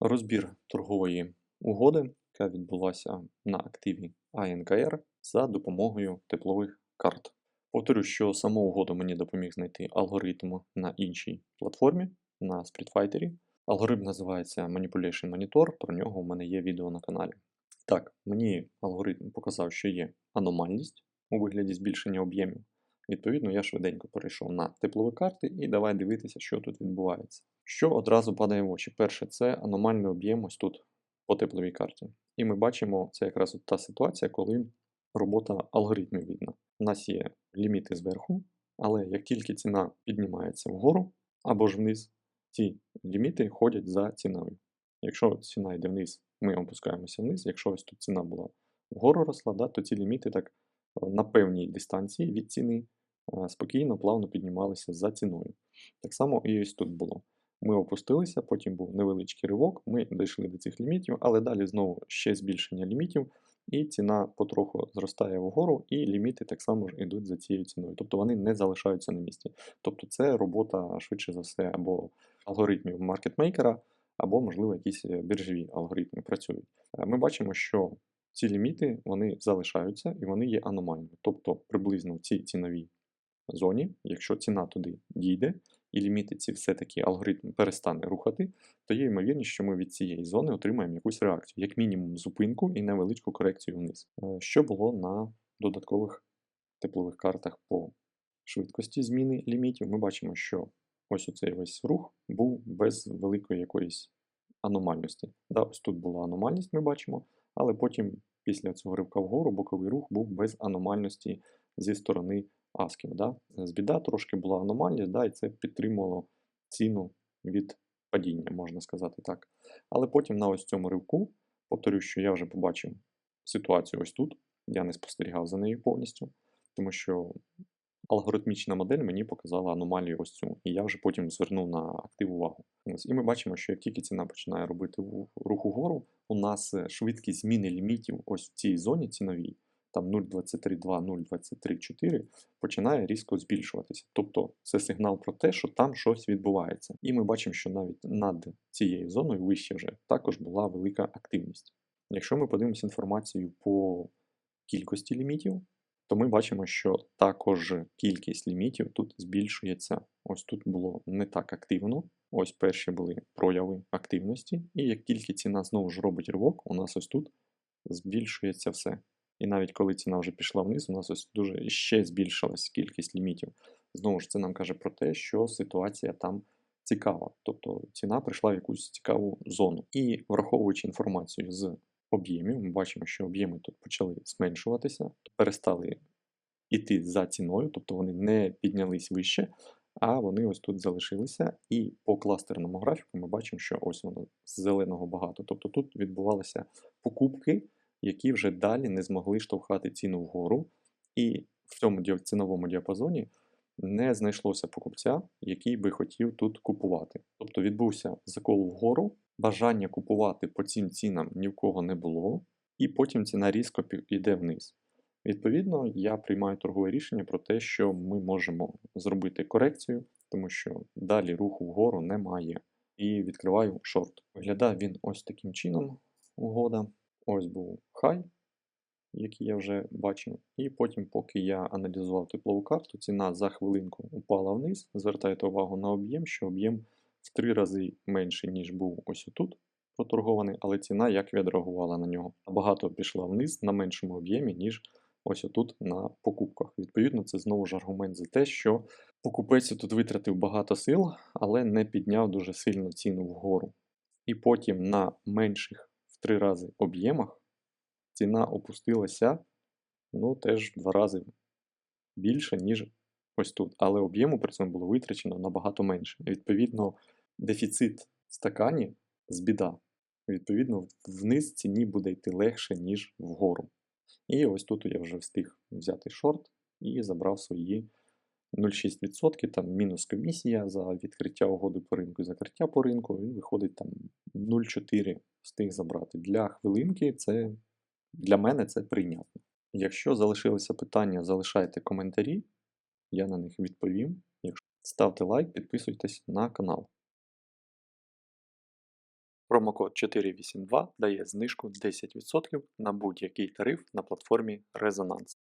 Розбір торгової угоди, яка відбулася на активі АНКР за допомогою теплових карт. Повторю, що саму угоду мені допоміг знайти алгоритм на іншій платформі, на SpreadFighter. Алгоритм називається Manipulation Monitor, про нього у мене є відео на каналі. Так, мені алгоритм показав, що є аномальність у вигляді збільшення об'ємів. Відповідно, я швиденько перейшов на теплові карти і давай дивитися, що тут відбувається. Що одразу падає в очі? Перше, це аномальний об'єм ось тут по тепловій карті. І ми бачимо, це якраз от та ситуація, коли робота алгоритмів видна. У нас є ліміти зверху, але як тільки ціна піднімається вгору або ж вниз, ці ліміти ходять за ціною. Якщо ціна йде вниз, ми опускаємося вниз. Якщо ось тут ціна була вгору росла, да, то ці ліміти так е, на певній дистанції від ціни спокійно, плавно піднімалися за ціною. Так само і ось тут було. Ми опустилися, потім був невеличкий ривок, ми дійшли до цих лімітів, але далі знову ще збільшення лімітів, і ціна потроху зростає вгору, і ліміти так само ж йдуть за цією ціною. Тобто вони не залишаються на місці. Тобто це робота швидше за все або алгоритмів маркетмейкера, або, можливо, якісь біржові алгоритми працюють. Е, Ми бачимо, що ці ліміти вони залишаються і вони є аномальними. Тобто приблизно в цій ціновій зоні, якщо ціна туди дійде, і ліміти ці все-таки алгоритм перестане рухати, то є ймовірність, що ми від цієї зони отримаємо якусь реакцію, як мінімум зупинку і невеличку корекцію вниз. Е, Що було на додаткових теплових картах по швидкості зміни лімітів, ми бачимо, що ось оцей весь рух був без великої якоїсь аномальності. Да, ось тут була аномальність, ми бачимо, але потім після цього ривка вгору боковий рух був без аномальності зі сторони асків. Да? З біда трошки була аномальність, да, і це підтримувало ціну від падіння, можна сказати так. Але потім на ось цьому ривку, повторюю, що я вже побачив ситуацію ось тут, я не спостерігав за нею повністю, тому що алгоритмічна модель мені показала аномалію ось цю, і я вже потім звернув на актив увагу. І ми бачимо, що як тільки ціна починає робити рух угору, у нас е, швидкість зміни лімітів ось в цій зоні ціновій, там 0,23,2, 0,23,4, починає різко збільшуватися. Тобто це сигнал про те, що там щось відбувається. І ми бачимо, що навіть над цією зоною вище вже також була велика активність. Якщо ми подивимося інформацію по кількості лімітів, то ми бачимо, що також кількість лімітів тут збільшується. Ось тут було не так активно. Ось перші були прояви активності, і як тільки ціна знову ж робить ривок, у нас ось тут збільшується все. І навіть коли ціна вже пішла вниз, у нас ось дуже ще збільшилась кількість лімітів. Знову ж це нам каже про те, що ситуація там цікава. Тобто ціна прийшла в якусь цікаву зону. І враховуючи інформацію з об'ємів, ми бачимо, що об'єми тут почали зменшуватися, перестали йти за ціною, тобто вони не піднялись вище, а вони ось тут залишилися. І по кластерному графіку ми бачимо, що ось воно з зеленого багато. Тобто тут відбувалися покупки, які вже далі не змогли штовхати ціну вгору. І в цьому ціновому діапазоні не знайшлося покупця, який би хотів тут купувати. Тобто відбувся закол вгору, бажання купувати по цим цінам ні в кого не було, і потім ціна різко пі- йде вниз. Відповідно, я приймаю торгове рішення про те, що ми можемо зробити корекцію, тому що далі руху вгору немає. І відкриваю шорт. Виглядає він ось таким чином. Угода. Ось був хай, який я вже бачив. І потім, поки я аналізував теплову карту, ціна за хвилинку упала вниз. Звертайте увагу на об'єм, що об'єм в три рази менший, ніж був ось отут проторгований, але ціна як відреагувала на нього. Набагато пішла вниз на меншому об'ємі, ніж ось отут на покупках. Відповідно, це знову ж аргумент за те, що покупець тут витратив багато сил, але не підняв дуже сильно ціну вгору. І потім на менших три рази об'ємах ціна опустилася ну, теж в два рази більше, ніж ось тут. Але об'єму при цьому було витрачено набагато менше. Відповідно, дефіцит стакані з біда. Відповідно, вниз ціні буде йти легше, ніж вгору. І ось тут я вже встиг взяти шорт і забрав свої 0,6%, там мінус комісія за відкриття угоди по ринку і закриття по ринку, він виходить там 0,4 встиг забрати. Для хвилинки це для мене це прийнятно. Якщо залишилися питання, залишайте коментарі, я на них відповім. Якщо ставте лайк, підписуйтесь на канал. Промокод 482 дає знижку 10% на будь-який тариф на платформі Резонанс.